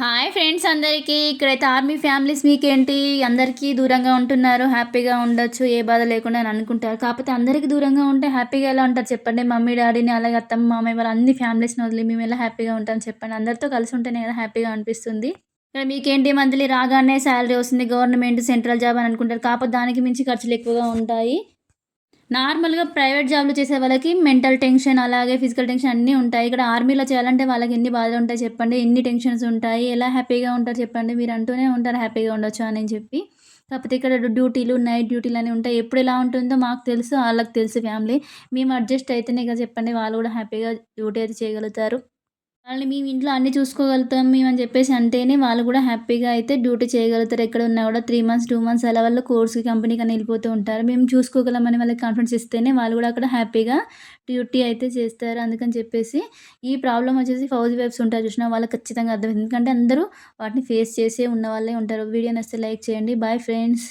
Hi friends అందరికీ. ఇక్కడైతే army families మీకేంటి? అందరికీ దూరంగా ఉంటున్నారు హ్యాపీగా ఉండొచ్చు ఏ బాధ లేకుండా అని అనుకుంటారు. కాకపోతే అందరికీ దూరంగా ఉంటే హ్యాపీగా ఎలా ఉంటారు చెప్పండి? మమ్మీ డాడీని అలాగే అత్తమ్మ మామయ్య వాళ్ళ అన్ని ఫ్యామిలీస్ని వదిలి మేము ఎలా హ్యాపీగా ఉంటాం చెప్పండి? అందరితో కలిసి ఉంటేనే కదా హ్యాపీగా అనిపిస్తుంది. ఇక్కడ మీకేంటి మంత్లీ రాగానే శాలరీ వస్తుంది గవర్నమెంట్ సెంట్రల్ జాబ్ అని అనుకుంటారు. కాకపోతే దానికి మించి ఖర్చులు ఎక్కువగా ఉంటాయి. నార్మల్గా ప్రైవేట్ జాబ్లు చేసే వాళ్ళకి మెంటల్ టెన్షన్ అలాగే ఫిజికల్ టెన్షన్ అన్నీ ఉంటాయి. ఇక్కడ ఆర్మీలో చేయాలంటే వాళ్ళకి ఎన్ని బాధలు ఉంటాయి చెప్పండి ఎన్ని టెన్షన్స్ ఉంటాయి ఎలా హ్యాపీగా ఉంటారు చెప్పండి మీరు అంటూనే ఉంటారు హ్యాపీగా ఉండొచ్చు అని చెప్పి. కాకపోతే ఇక్కడ డ్యూటీలు నైట్ డ్యూటీలు అని ఉంటాయి. ఎప్పుడు ఎలా ఉంటుందో మాకు తెలుసు వాళ్ళకి తెలుసు ఫ్యామిలీ. మేము అడ్జస్ట్ అయితేనే కదా చెప్పండి వాళ్ళు కూడా హ్యాపీగా డ్యూటీ అయితే చేయగలుగుతారు. వాళ్ళని మేము ఇంట్లో అన్నీ చూసుకోగలుగుతాం మేము అని చెప్పేసి అంటేనే వాళ్ళు కూడా హ్యాపీగా అయితే డ్యూటీ చేయగలుగుతారు. ఎక్కడ ఉన్నా కూడా త్రీ మంత్స్ టూ మంత్స్ అలా వాళ్ళు కోర్స్కి కంపెనీకి అని వెళ్ళిపోతూ ఉంటారు. మేము చూసుకోగలమని వాళ్ళకి కాన్ఫిడెన్స్ ఇస్తేనే వాళ్ళు కూడా అక్కడ హ్యాపీగా డ్యూటీ అయితే చేస్తారు. అందుకని చెప్పేసి ఈ ప్రాబ్లం వచ్చేసి ఫౌజ్ వైబ్స్ ఉంటారు చూసిన వాళ్ళకి ఖచ్చితంగా అర్థమైంది. ఎందుకంటే అందరూ వాటిని ఫేస్ చేసే ఉన్న వాళ్ళే ఉంటారు. వీడియో నచ్చితే లైక్ చేయండి. Bye friends